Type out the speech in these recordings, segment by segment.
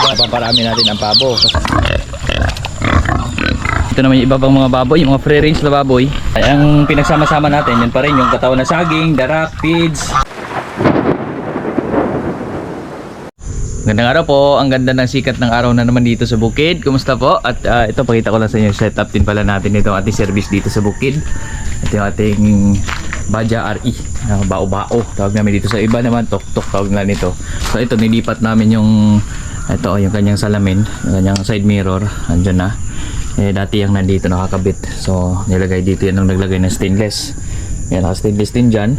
Paparami natin ang pabo. Ito naman yung iba pang mga baboy, yung mga free range na baboy. Ay, ang pinagsama-sama natin, yun pa rin yung katawan na saging, darak, feeds. Gandang araw po, ang ganda ng sikat ng araw na naman dito sa bukid. Kumusta po? At ah, ito, pakita ko lang sa inyo yung setup din pala natin itong ating service dito sa bukid. Ito yung ating Baja RE, uh, bao-bao. Tawag namin dito sa iba naman, tok-tok tawag nila nito. So ito, nilipat namin yung ito, yung kanyang salamin, yung kanyang side mirror, andyan na. Eh, dati yung nandito nakakabit. So, nilagay dito yan nung naglagay ng stainless. Yan, naka stainless din dyan.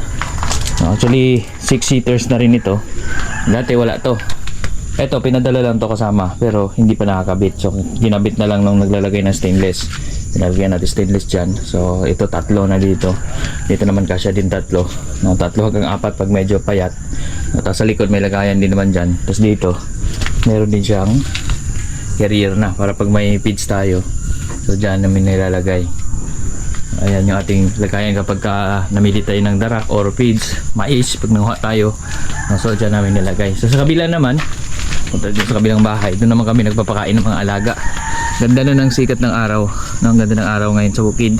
Actually, 6 seaters na rin ito. Dati wala to. Ito, pinadala lang to kasama. Pero, hindi pa nakakabit. So, ginabit na lang nung naglalagay ng stainless. Nilagyan natin stainless dyan. So, ito tatlo na dito. Dito naman kasya din tatlo. No, tatlo hanggang apat pag medyo payat. No, tapos sa likod may lagayan din naman dyan. Tapos dito, meron din siyang carrier na para pag may feeds tayo. So dyan namin nilalagay. Ayan yung ating lagayan kapag ka namili tayo ng darak or feeds, mais pag nanguha tayo. So dyan namin nilagay. So sa kabila naman, punta dito sa kabilang bahay, doon naman kami nagpapakain ng mga alaga. Ganda na ng sikat ng araw. No, ganda ng araw ngayon sa bukid.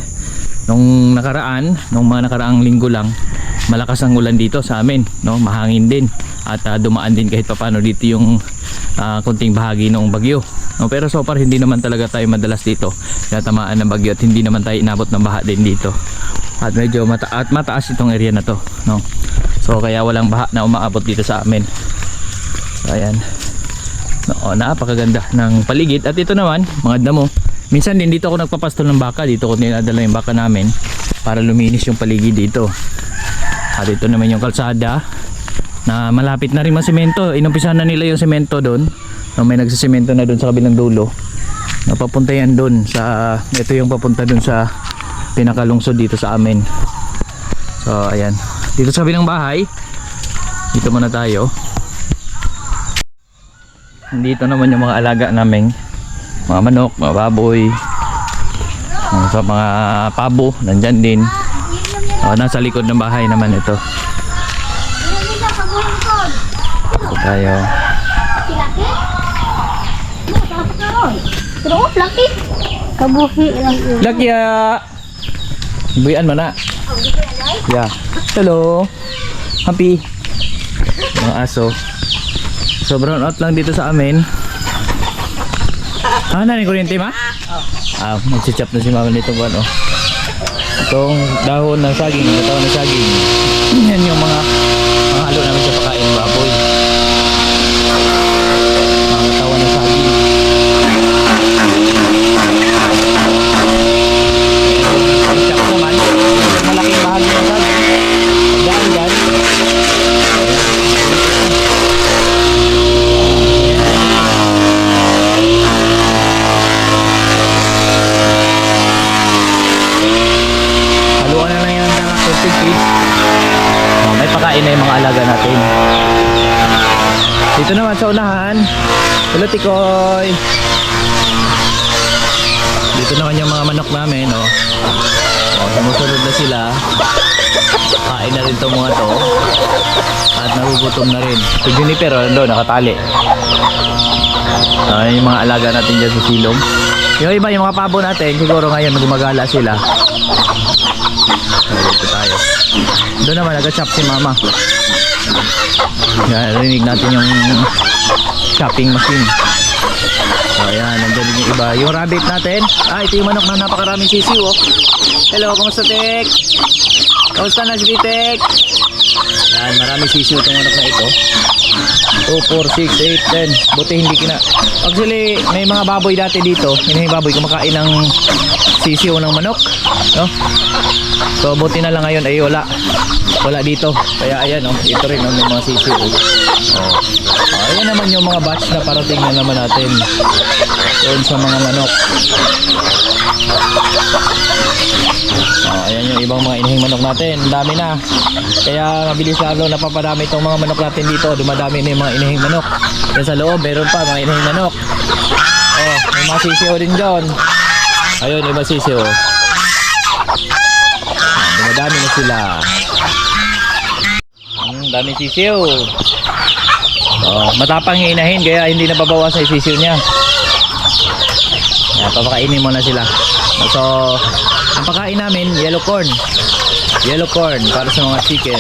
Nung nakaraan, nung mga nakaraang linggo lang, malakas ang ulan dito sa amin, no? Mahangin din at ah, dumaan din kahit papaano dito yung ah, kunting bahagi ng bagyo. No, pero so far hindi naman talaga tayo madalas dito natamaan ng bagyo at hindi naman tayo inabot ng baha din dito. At medyo mata at mataas itong area na to, no. So kaya walang baha na umaabot dito sa amin. So, ayan. No, napakaganda ng paligid at ito naman, mga damo. Minsan din dito ako nagpapastol ng baka, dito ko dinadala yung baka namin para luminis yung paligid dito. At ito naman yung kalsada na malapit na rin masemento. Inumpisahan na nila yung semento doon. No, may nagsisemento na doon sa kabilang dulo. Napapunta yan doon sa ito yung papunta doon sa pinakalungsod dito sa amin. So ayan. Dito sa kabilang bahay. Dito muna tayo. Dito naman yung mga alaga namin. Mga manok, mga baboy. Sa mga pabo, nandyan din. O, nasa likod ng bahay naman ito. Ito tayo. Pero oh, laki. Kabuhi lang yun. Lakya! Buyan mo na. Yeah. Hello. Happy. Mga aso. So brown out lang dito sa amin. Ah, na kuryente ma? Ah, magsichap na si mama nito buwan oh. Itong dahon ng saging, katawan ng saging. Yan yung mga mga halo namin sa pakain na yung mga alaga natin. Dito naman sa unahan. Hello, Tikoy. Dito naman yung mga manok namin, oh. Oh, sumusunod na sila. Kain na rin itong mga to. At nagugutom na rin. Si Juniper, oh, nandun, nakatali. Ah, yung mga alaga natin dyan sa silong. Yung iba, yung mga pabo natin, siguro ngayon gumagala sila. So, dito tayo. Doon naman, nag-chop si mama. Yan, rinig natin yung chopping machine. So, ayan, nandyan din yung iba. Yung rabbit natin. Ah, ito yung manok na napakaraming sisiw, oh. Hello, kumusta, Tek? Kumusta na, Tek? Yan, maraming sisiw itong manok na ito. 2, 4, 6, 8, 10. Buti hindi kina... Actually, may mga baboy dati dito. Mga baboy kumakain ng sisiw ng manok. No? So, buti na lang ngayon ay wala. Wala dito. Kaya ayan, oh, ito rin, oh, may mga sisiw. Oh. Oh. Ayan naman yung mga batch na parating na naman natin. Doon sa mga manok. Oh, ayan yung ibang mga inihing manok natin. Dami na. Kaya mabilis lalo napapadami itong mga manok natin dito. Dumadami na yung mga inihing manok. Yan sa loob, meron pa mga inihing manok. Oh, may mga sisiyo din dyan. Ayun, iba sisiyo. Dumadami na sila. Hmm, dami sisiyo. Oh, matapang yung inahin kaya hindi nababawasan yung sisiw niya. Yan, papakainin muna sila. So, ang pakain namin, yellow corn. Yellow corn para sa mga chicken.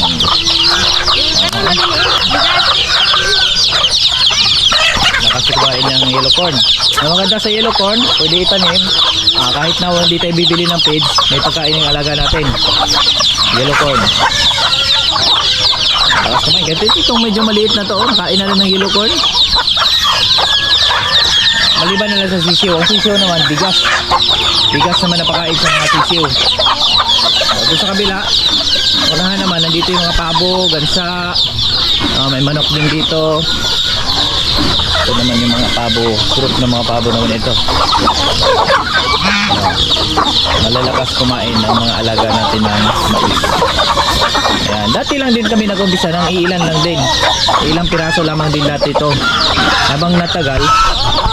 Nakasikuhain ng yellow corn. Ang maganda sa yellow corn, pwede itanim. Ah, kahit na hindi tayo bibili ng pigs, may pagkain ng alaga natin. Yellow corn. Tapos kumain. Kahit itong medyo maliit na to, oh, kain na rin ng yellow corn. Maliban na lang sa sisiw. Ang sisiw naman, bigas. Bigas naman na pakain sa mga sisiw. O, doon sa kabila, unahan naman, nandito yung mga pabo, gansa, ah, may manok din dito. Ito naman yung mga pabo, fruit ng mga pabo naman ito. Ah, malalakas kumain ng mga alaga natin ng mais. Ayan. Dati lang din kami nag-umpisa ng iilan lang din. Ilang piraso lamang din dati ito. Habang natagal,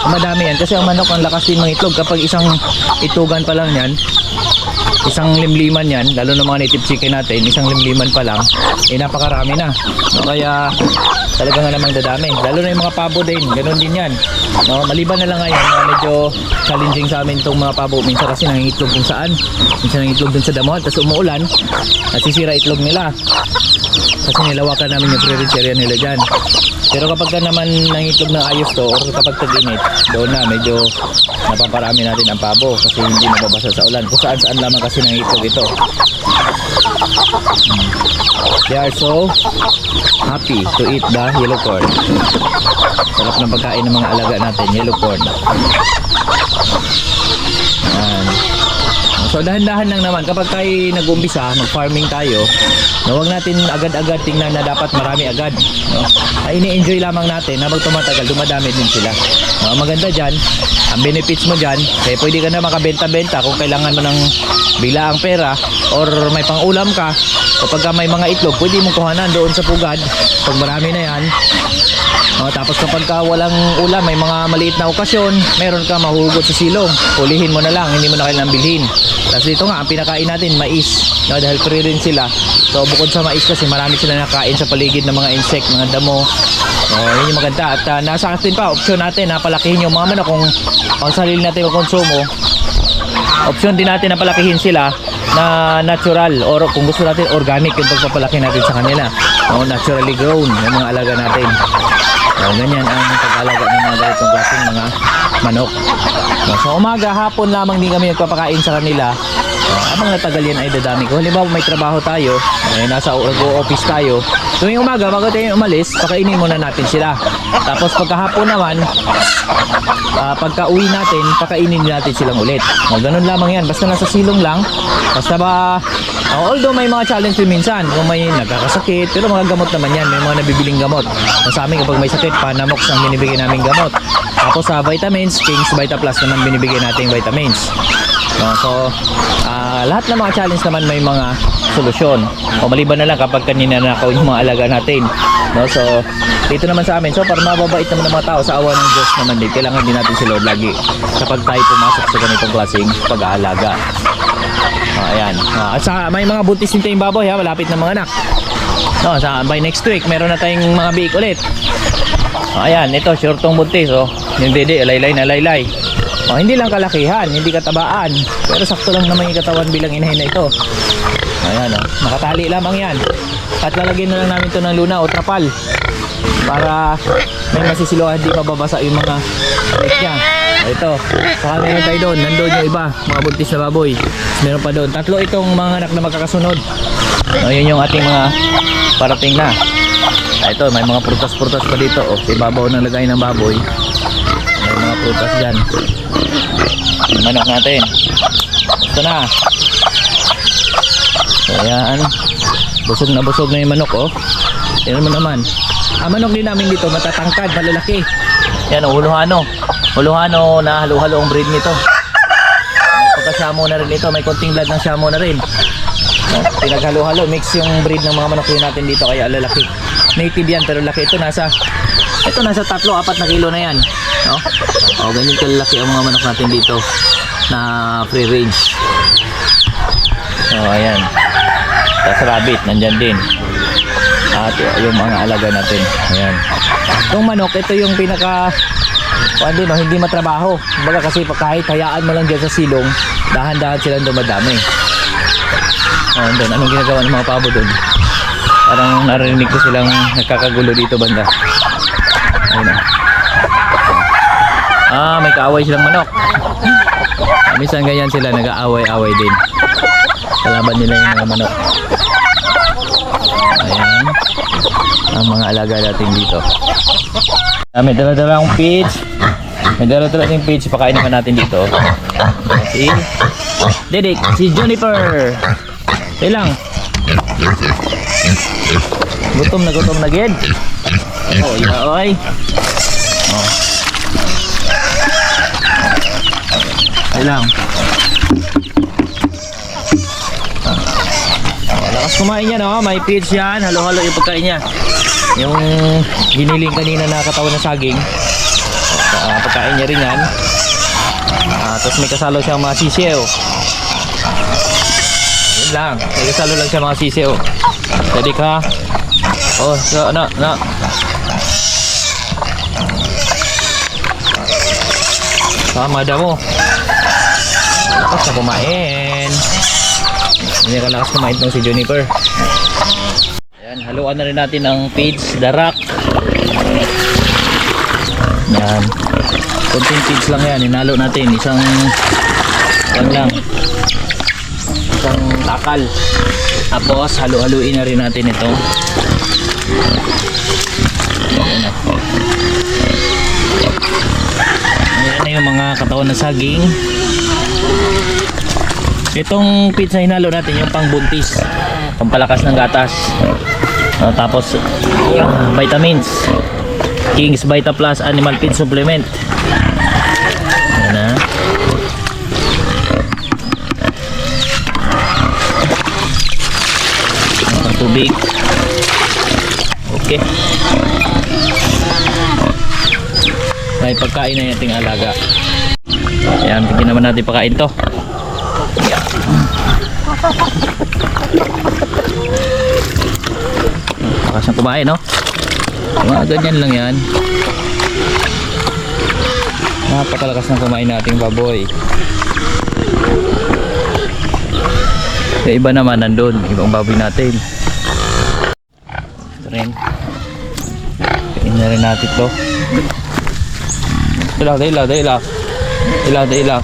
madami yan. Kasi ang manok ang lakas din ng itlog. Kapag isang itugan pa lang yan, isang limliman yan, lalo na mga native chicken natin, isang limliman pa lang, eh napakarami na. No, kaya talaga nga namang dadami. Lalo na yung mga pabo din, ganun din yan. No, maliban na lang ngayon, na medyo challenging sa amin itong mga pabo. Minsan kasi nangingitlog kung saan. Minsan nangingitlog dun sa damuhan, tapos umuulan, nasisira itlog nila. Kasi nilawakan namin yung pre-rinse area nila dyan. Pero kapag ka naman nangitlog ng ayos to, or kapag tag-init, doon na medyo napaparami natin ang pabo kasi hindi nababasa sa ulan. Kung saan saan lamang kasi nangitlog ito. Hmm. They are so happy to eat the yellow corn. Sarap ng pagkain ng mga alaga natin, yellow corn. Yan. So dahan-dahan lang naman kapag tayo nag-umpisa, mag-farming tayo, na huwag natin agad-agad tingnan na dapat marami agad. No? Ay ini-enjoy lamang natin habang tumatagal, dumadami din sila. No, maganda dyan, ang benefits mo dyan, kaya pwede ka na makabenta-benta kung kailangan mo ng bilaang pera or may pang-ulam ka pagka may mga itlog, pwede mong kuhanan doon sa pugad. Pag marami na yan, O, tapos kapag ka walang ulam, may mga maliit na okasyon, meron ka mahuhugot sa silong. Hulihin mo na lang, hindi mo na kailangan bilhin. Tapos dito nga, ang pinakain natin, mais. No, dahil free rin sila. So bukod sa mais kasi marami sila nakain sa paligid ng mga insect, mga damo. So yun yung maganda. At ah, nasa atin pa, option natin na palakihin yung mga manok kung ang sarili natin konsumo. Option din natin na palakihin sila na natural or kung gusto natin organic yung pagpapalaki natin sa kanila. O, naturally grown yung mga alaga natin. O, ganyan ang pag-alaga ng mga ganitong klaseng mga manok. O, sa umaga, hapon lamang din kami nagpapakain sa kanila. O, habang natagal yan ay dadami ko. Halimbawa may trabaho tayo, ay nasa office tayo. Tuwing umaga, bago tayo umalis, pakainin muna natin sila. Tapos pagkahapon naman, Ah, pagka uwi natin, pakainin natin silang ulit. O, ganun lamang yan. Basta nasa silong lang. Basta ba, ah, although may mga challenge din minsan, kung may nagkakasakit, pero mga gamot naman yan, may mga nabibiling gamot. So, sa amin, kapag may sakit, Panamox ang binibigay namin gamot. Tapos sa vitamins, King's Vita Plus naman binibigay natin vitamins. No, so, ah, lahat ng mga challenge naman may mga solusyon. O maliban na lang kapag kanina nakaw yung mga alaga natin. No, so, dito naman sa amin, so para mababait naman ng mga tao sa awa ng Diyos naman din, kailangan din natin si Lord lagi kapag tayo pumasok sa ganitong klaseng pag-aalaga. Ah, ayan. Ah, at sa, may mga buntis din tayong baboy ha, malapit na mga anak. No, sa, by next week, meron na tayong mga biik ulit. Ah, ayan, ito, shortong buntis, oh. Yung dede, laylay na laylay. Oh, hindi lang kalakihan, hindi katabaan. Pero sakto lang naman yung katawan bilang inahin na ito. Ayan, oh. Nakatali lamang yan. At lalagyan na lang namin ito ng luna o trapal. Para may masisiluhan, hindi mababasa yung mga ulit niya. Oh, Ito. Saka meron tayo doon. Nandun yung iba. Mga buntis na baboy. Meron pa doon. Tatlo itong mga anak na magkakasunod. Oh, yun yung ating mga parating na. Ito, may mga prutas-prutas pa dito. Oh, sa ibabaw ng lagay ng baboy. May mga prutas dyan. Yung manok natin. Ito na. So. Busog na busog na yung manok, oh. Tingnan mo naman. Ang manok din namin dito, matatangkad, malalaki. Yan, oh, huluhano. Huluhano na halo-halo ang breed nito. Pagka-shamo na rin ito. May konting blood ng shamo na rin. Pinaghalo-halo, mix yung breed ng mga manok din natin dito kaya lalaki. Native yan pero laki ito nasa ito nasa tatlo, apat na kilo na yan. No? O ganyan kalalaki ang mga manok natin dito na free range. So ayan. Tapos rabbit nandyan din. At yung mga alaga natin. Ayan. Itong manok, ito yung pinaka ano din, no, hindi matrabaho. Kumbaga kasi kahit hayaan mo lang dyan sa silong, dahan-dahan silang dumadami. Oh, doon, anong ginagawa ng mga pabo doon? Parang narinig ko silang nagkakagulo dito banda. Ayun na. Ah, may kaaway silang manok. Minsan ganyan sila, nag-aaway-away din. Kalaban nila yung mga manok. Ayan. Ang mga alaga natin dito. Ah, may dala-dala akong feeds. May dala-dala yung feeds. Pakain naman natin dito. Si Didik, si Juniper. Say lang. Gutom na gutom na gid. Oh, yeah, oy. Oh. Say lang. Oh, lakas kumain yan, oh. May feeds yan. Halo-halo yung pagkain niya. Yung giniling kanina na katawan ng saging. Uh, pagkain niya rin yan. Ah, tapos may kasalo siyang mga sisiyo. Yun lang. May kasalo lang siya mga sisiyo. Jadi ka. Oh, so, na, na. Tama daw mo. Lakas na kumain. Hindi kalakas kumain tong si Juniper. Haluan na rin natin ang page, darak. Yan. Kunting page lang yan, hinalo natin. Isang, yan lang. Isang takal. Tapos, halu-haluin na rin natin ito. Ayan na yung mga katawan na saging. Itong pizza hinalo natin yung pangbuntis. Pampalakas ng gatas. Ah, tapos yung vitamins. King's Vita Plus Animal Feed Supplement. Ayan na. Ang tubig. Okay. May pagkain na ating alaga. Ayan, bigyan naman natin pakain to. Ayan. Lakas na kumain, no? Mga ganyan lang yan. Napakalakas na kumain nating baboy. Yung iba naman nandun, ibang baboy natin. Ito rin. Kain na rin natin to. Ilaw, ilaw, ilaw. Ilaw, ilaw.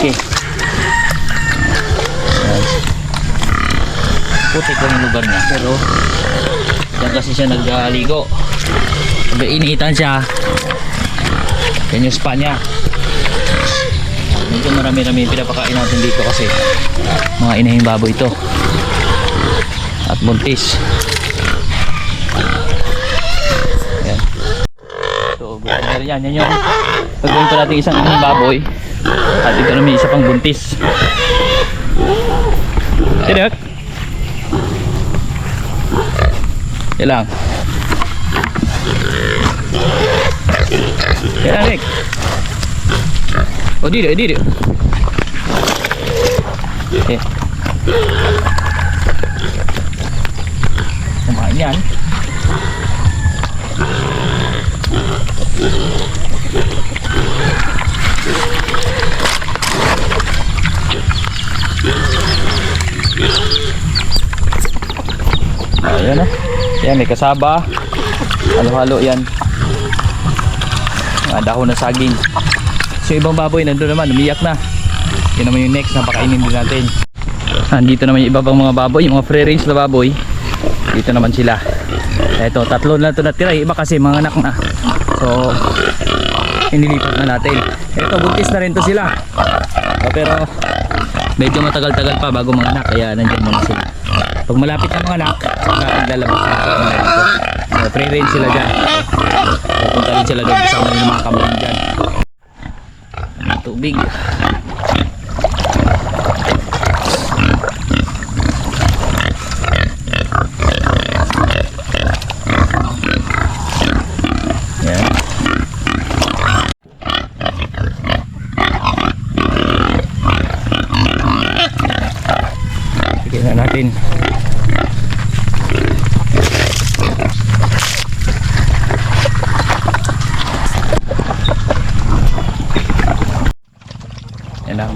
Okay. Putik lang yung lugar niya pero yan kasi siya nagligo. Sabi iniitan siya. Yan yung spa niya. Medyo marami-rami pinapakain natin dito kasi mga inahing baboy ito. At buntis. Yan. So, rin yan. Yan yung pagawin pa natin isang inahing baboy. At ito naman isa pang buntis. Tidak. Yan lang. Yan lang, Rick. O, dito, dito. Okay. Kumain yan. Ayan o. Yan, may kasaba. Halo-halo yan. Mga dahon na saging. So ibang baboy nandun naman, umiyak na. Yun naman yung next na pakainin din natin. Andito naman yung iba pang mga baboy, yung mga free range na baboy. Dito naman sila. Eto, tatlo na ito natira. Iba kasi mga anak na. So, inilipat na natin. Eto, buntis na rin to sila. Oh, pero, medyo matagal-tagal pa bago mga anak. Kaya nandiyan muna sila. Pag malapit ang mga anak, saka naglalabas na sila dito. So, free range sila dyan. Pupunta rin sila doon ng mga kamon dyan. Ang tubig. Yan. Bigyan na natin.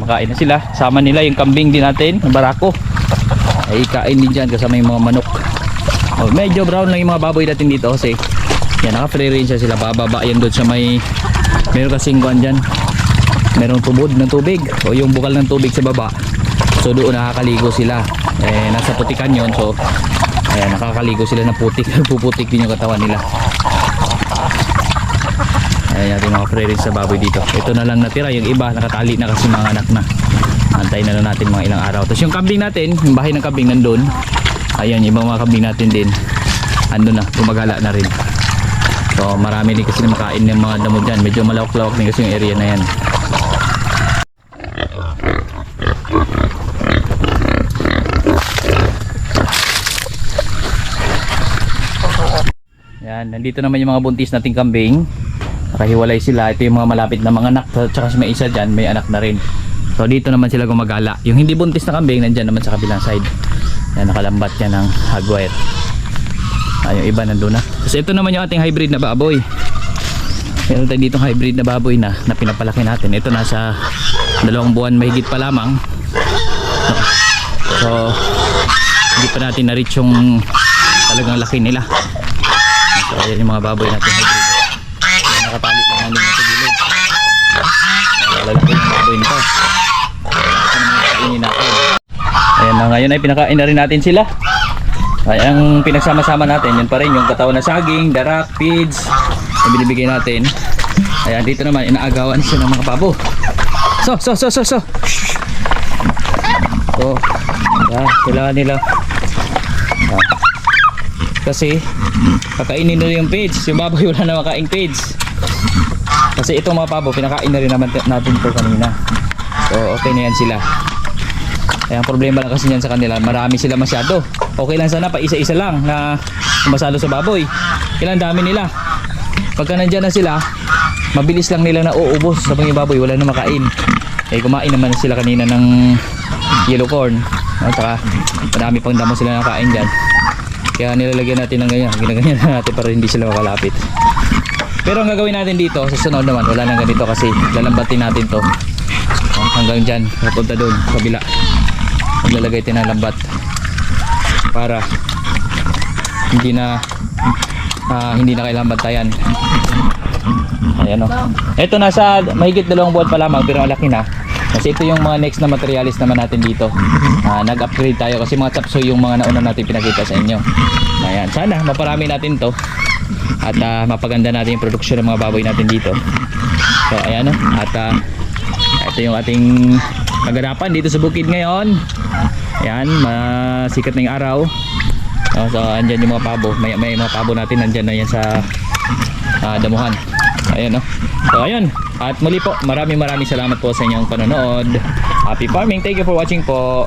Ayan, makain na sila. Sama nila yung kambing din natin, yung barako. Ay kain din dyan kasama yung mga manok. Oh, medyo brown lang yung mga baboy natin dito kasi yan, naka-free range siya sila. Bababa yan doon sa may meron kasing kuhan dyan. Merong tubod ng tubig o yung bukal ng tubig sa baba. So doon nakakaligo sila. Eh, nasa putikan yon So, ayan, nakakaligo sila ng putik. Puputik din yung katawan nila. Ayan natin mga free sa baboy dito. Ito na lang natira. Yung iba nakatali na kasi mga anak na. Antayin na lang natin mga ilang araw. Tapos yung kambing natin, yung bahay ng kambing nandun. Ayan, yung ibang mga kambing natin din. Ando na, gumagala na rin. So marami din kasi makain ng mga damo dyan. Medyo malawak-lawak din kasi yung area na yan. Yan, nandito naman yung mga buntis nating kambing. Nakahiwalay sila. Ito yung mga malapit na mga anak. Tsaka may isa dyan, may anak na rin. So dito naman sila gumagala. Yung hindi buntis na kambing, nandyan naman sa kabilang side. Yan, nakalambat yan ng hagwire. Ay, yung iba nandun na. Tapos ito naman yung ating hybrid na baboy. Meron tayo dito hybrid na baboy na, na pinapalaki natin. Ito nasa dalawang buwan mahigit pa lamang. So, hindi pa natin na-reach yung talagang laki nila. So, yung mga baboy natin nakatali lang namin sa gilid. Lalaki yung baboy nito. Ito naman kainin natin. Ayan na ngayon ay pinakain na rin natin sila. Ay, ang pinagsama-sama natin, yun pa rin yung katawan na saging, darak, feeds, na binibigay natin. Ayan, dito naman, inaagawan siya ng mga babo. So, so, so, so, so. So, ayan, kailangan nila. Ah. Kasi, kakainin nila yung feeds. Yung baboy wala na makain feeds. Kasi itong mga pabo, pinakain na rin naman natin ito kanina. So, okay na yan sila. Kaya ang problema lang kasi niyan sa kanila, marami sila masyado. Okay lang sana pa isa-isa lang na masalo sa baboy. Kailan dami nila. Pagka nandyan na sila, mabilis lang nila na uubos sa mga baboy, wala na makain. Eh kumain naman sila kanina ng yellow corn. At saka marami pang damo sila nakain dyan. Kaya nilalagyan natin ng ganyan. Ginaganyan na natin para hindi sila makalapit. Pero ang gagawin natin dito, sa sunod naman, wala nang ganito kasi lalambatin natin to. Hanggang dyan, papunta doon, kabila. Maglalagay tayo ng lambat para hindi na ah, hindi na kailangan bantayan. Ayan o ito nasa mahigit dalawang buwan pa lamang pero malaki na. Kasi ito yung mga next na materialis naman natin dito. Ah, nag-upgrade tayo kasi mga chapsoy yung mga nauna natin pinakita sa inyo. Ayan sana maparami natin to at ah, mapaganda natin yung produksyon ng mga baboy natin dito so ayan o at ah, ito yung ating kaganapan dito sa bukid ngayon Ayan, masikat na yung araw. Oh, so, andyan yung mga pabo. May, may mga pabo natin, andyan na yan sa ah, damuhan. Ayan, no? So, ayun. At muli po, maraming maraming salamat po sa inyong panonood. Happy farming. Thank you for watching po.